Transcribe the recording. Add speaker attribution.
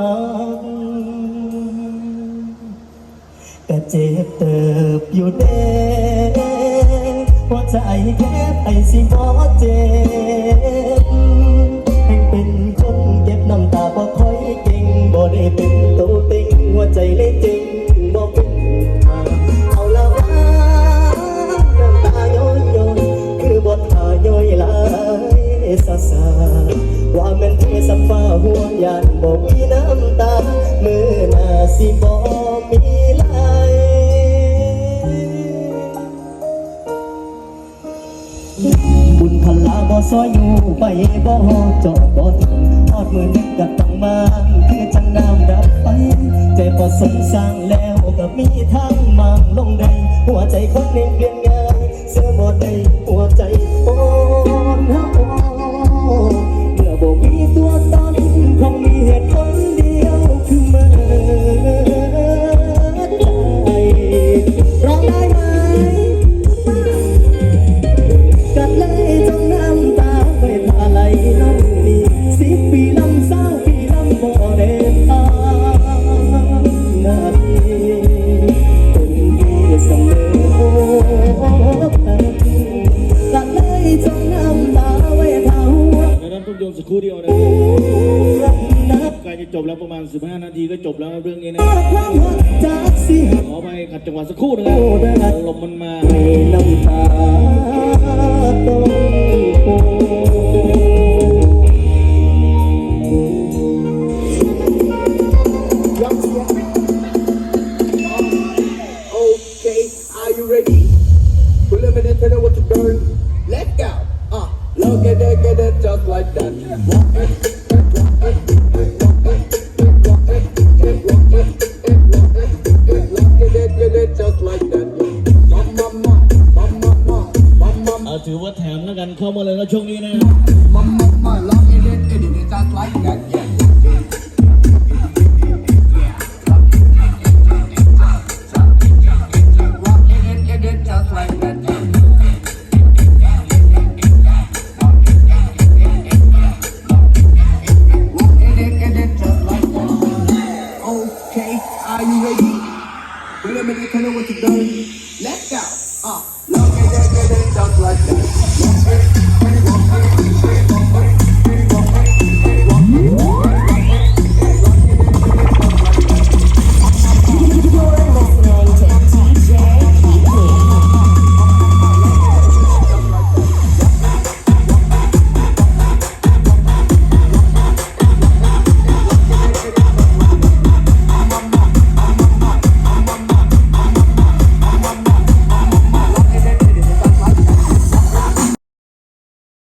Speaker 1: ก็เจ็บเติบอยู่เด้หัวใจแค่ไอ้สิบ่เจ็บให้เป็นคนเก็บน้ำตาบ่ค่อยเก่งบ่ได้เป็นตัวเต็งหัวใจเลยจริงบ่เป็นทางเอาละว่าน้ำตาย้อยย้อยคือบ่ทาย้อยลายซาซาว่าม่นเทสฟ้าหัวยานบ่มีน้ำตา มือหน้าสิบ่มีไหลบุญพลาบ่ซอยอยู่ไปบ่จอดบ่ถึงทอดมือนึกก็ต้องมาคือจังน้ำดับไฟใจบ่สงสร้างแล้วก็มีทางมางลงได้หัวใจคนหนึ่งเปลี่ยนง่ายเสื้อบ่ได้ ดังนั้นต้องโยน
Speaker 2: สักครู่เดียวนะ
Speaker 1: นับ
Speaker 2: ใกล้จะจบแล้วประมาณ 15 นาทีก็จบแล้วเรื่องนี้นะ
Speaker 1: ความหักจากเสียง
Speaker 2: ขอไปขัดจังหวะสักครู่นะครับลมมันมา
Speaker 1: ให้น้ำตาต้องโผ
Speaker 3: Okay, are you ready? Well, let me tell you what to do. Let's go. Uh, look at it, get
Speaker 2: เข้ามาเลยนะช่วงนี้นะ